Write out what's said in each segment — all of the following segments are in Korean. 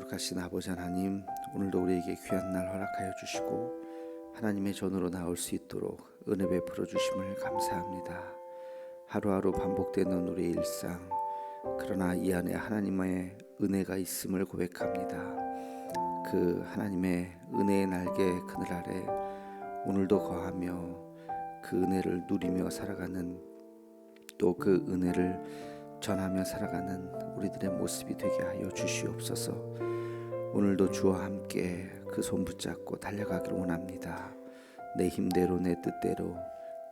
거룩하신 아버지 하나님 오늘도 우리에게 귀한 날 허락하여 주시고 하나님의 전으로 나올 수 있도록 은혜 베풀어 주심을 감사합니다. 하루하루 반복되는 우리의 일상 그러나 이 안에 하나님의 은혜가 있음을 고백합니다. 그 하나님의 은혜의 날개 그늘 아래 오늘도 거하며 그 은혜를 누리며 살아가는 또 그 은혜를 전하며 살아가는 우리들의 모습이 되게 하여 주시옵소서. 오늘도 주와 함께 그 손 붙잡고 달려가길 원합니다. 내 힘대로 내 뜻대로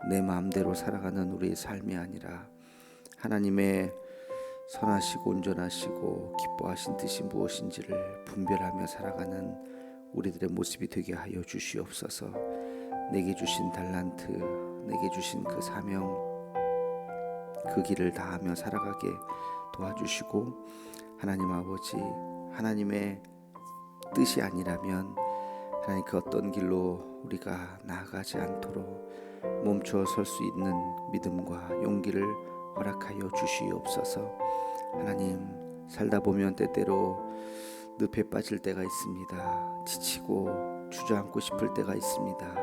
내 마음대로 살아가는 우리의 삶이 아니라 하나님의 선하시고 온전하시고 기뻐하신 뜻이 무엇인지를 분별하며 살아가는 우리들의 모습이 되게 하여 주시옵소서. 내게 주신 달란트, 내게 주신 그 사명 그 길을 다하며 살아가게 도와주시고 하나님 아버지 하나님의 뜻이 아니라면 하나님 그 어떤 길로 우리가 나아가지 않도록 멈춰 설 수 있는 믿음과 용기를 허락하여 주시옵소서. 하나님 살다 보면 때때로 늪에 빠질 때가 있습니다. 지치고 주저앉고 싶을 때가 있습니다.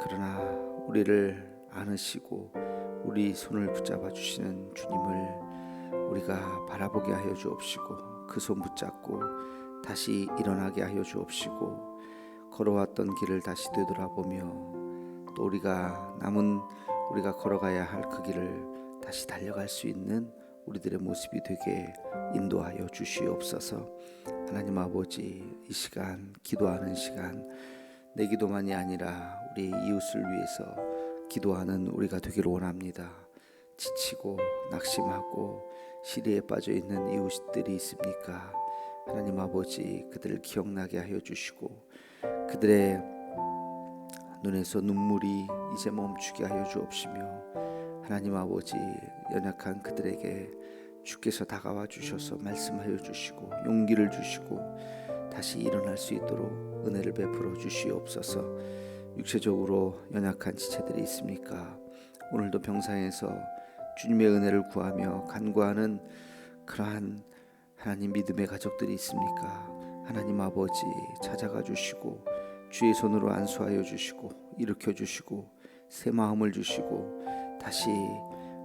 그러나 우리를 안으시고 우리 손을 붙잡아 주시는 주님을 우리가 바라보게 하여 주옵시고 그 손 붙잡고 다시 일어나게 하여 주옵시고 걸어왔던 길을 다시 되돌아보며 또 우리가 남은 우리가 걸어가야 할 그 길을 다시 달려갈 수 있는 우리들의 모습이 되게 인도하여 주시옵소서. 하나님 아버지 이 시간 기도하는 시간 내 기도만이 아니라 우리 이웃을 위해서 기도하는 우리가 되기를 원합니다. 지치고 낙심하고 시리에 빠져 있는 이웃들이 있습니까? 하나님 아버지 그들을 기억나게 하여 주시고 그들의 눈에서 눈물이 이제 멈추게 하여 주옵시며 하나님 아버지 연약한 그들에게 주께서 다가와 주셔서 말씀하여 주시고 용기를 주시고 다시 일어날 수 있도록 은혜를 베풀어 주시옵소서. 육체적으로 연약한 지체들이 있습니까? 오늘도 병상에서 주님의 은혜를 구하며 간구하는 그러한 하나님 믿음의 가족들이 있습니까? 하나님 아버지 찾아가 주시고 주의 손으로 안수하여 주시고 일으켜 주시고 새 마음을 주시고 다시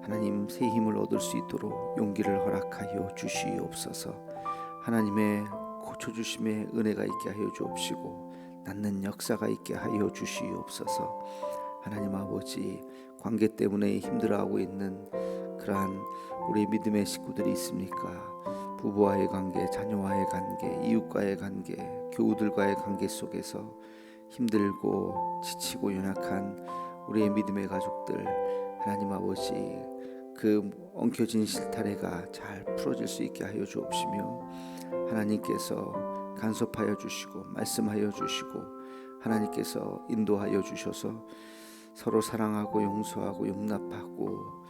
하나님 새 힘을 얻을 수 있도록 용기를 허락하여 주시옵소서. 하나님의 고쳐 주심의 은혜가 있게 하여 주옵시고 낫는 역사가 있게 하여 주시옵소서. 하나님 아버지 관계 때문에 힘들어하고 있는 그러한 우리 믿음의 식구들이 있습니까? 부부와의 관계, 자녀와의 관계, 이웃과의 관계, 교우들과의 관계 속에서 힘들고 지치고 연약한 우리의 믿음의 가족들 하나님 아버지 그 엉켜진 실타래가 잘 풀어질 수 있게 하여 주옵시며 하나님께서 간섭하여 주시고 말씀하여 주시고 하나님께서 인도하여 주셔서 서로 사랑하고 용서하고 용납하고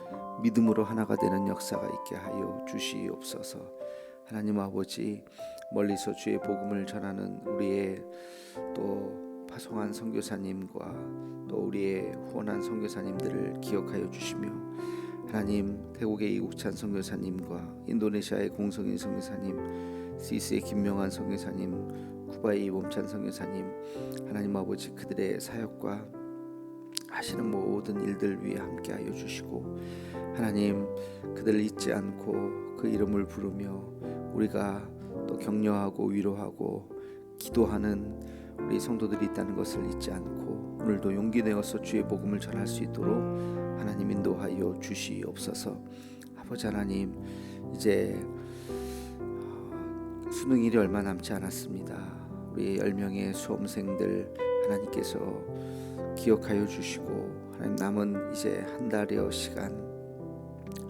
믿음으로 하나가 되는 역사가 있게 하여 주시옵소서. 하나님 아버지 멀리서 주의 복음을 전하는 우리의 또 파송한 선교사님과 또 우리의 후원한 선교사님들을 기억하여 주시며 하나님 태국의 이국찬 선교사님과 인도네시아의 공성인 선교사님 스위스의 김명환 선교사님 쿠바의 이범찬 선교사님 하나님 아버지 그들의 사역과 하시는 모든 일들 위에 함께하여 주시고 하나님 그들을 잊지 않고 그 이름을 부르며 우리가 또 격려하고 위로하고 기도하는 우리 성도들이 있다는 것을 잊지 않고 오늘도 용기 내어서 주의 복음을 전할 수 있도록 하나님 인도하여 주시옵소서. 아버지 하나님 이제 어, 수능 일이 얼마 남지 않았습니다. 우리 열 명의 수험생들 하나님께서 기억하여 주시고 하나님 남은 이제 한 달여 시간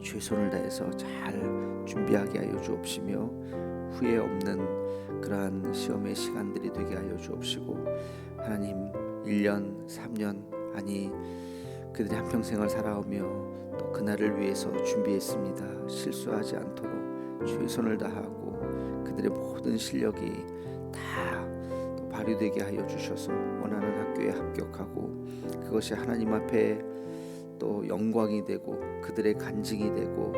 최선을 다해서 잘 준비하게 하여 주옵시며 후회 없는 그러한 시험의 시간들이 되게 하여 주옵시고 하나님 1년 3년 아니 그들이 한평생을 살아오며 또 그날을 위해서 준비했습니다. 실수하지 않도록 최선을 다하고 그들의 모든 실력이 다 발휘되게 하여 주셔서 원하는 학교에 합격하고 그것이 하나님 앞에 또 영광이 되고 그들의 간증이 되고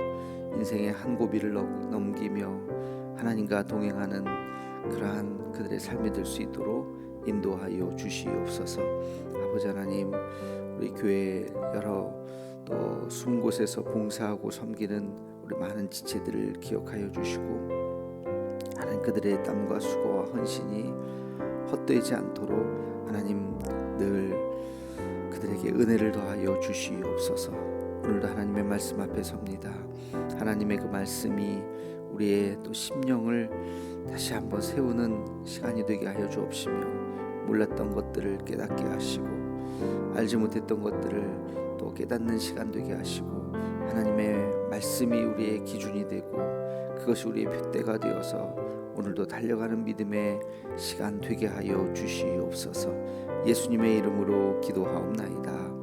인생의 한 고비를 넘기며 하나님과 동행하는 그러한 그들의 삶이 될 수 있도록 인도하여 주시옵소서. 아버지 하나님, 우리 교회 여러 또 숨은 곳에서 봉사하고 섬기는 우리 많은 지체들을 기억하여 주시고 하나님 그들의 땀과 수고와 헌신이 헛되지 않도록 하나님 늘 그들에게 은혜를 더하여 주시옵소서. 오늘도 하나님의 말씀 앞에 섭니다. 하나님의 그 말씀이 우리의 또 심령을 다시 한번 세우는 시간이 되게 하여 주옵시며 몰랐던 것들을 깨닫게 하시고 알지 못했던 것들을 또 깨닫는 시간 되게 하시고 하나님의 말씀이 우리의 기준이 되고 그것이 우리의 표대가 되어서 오늘도 달려가는 믿음의 시간 되게 하여 주시옵소서 예수님의 이름으로 기도하옵나이다.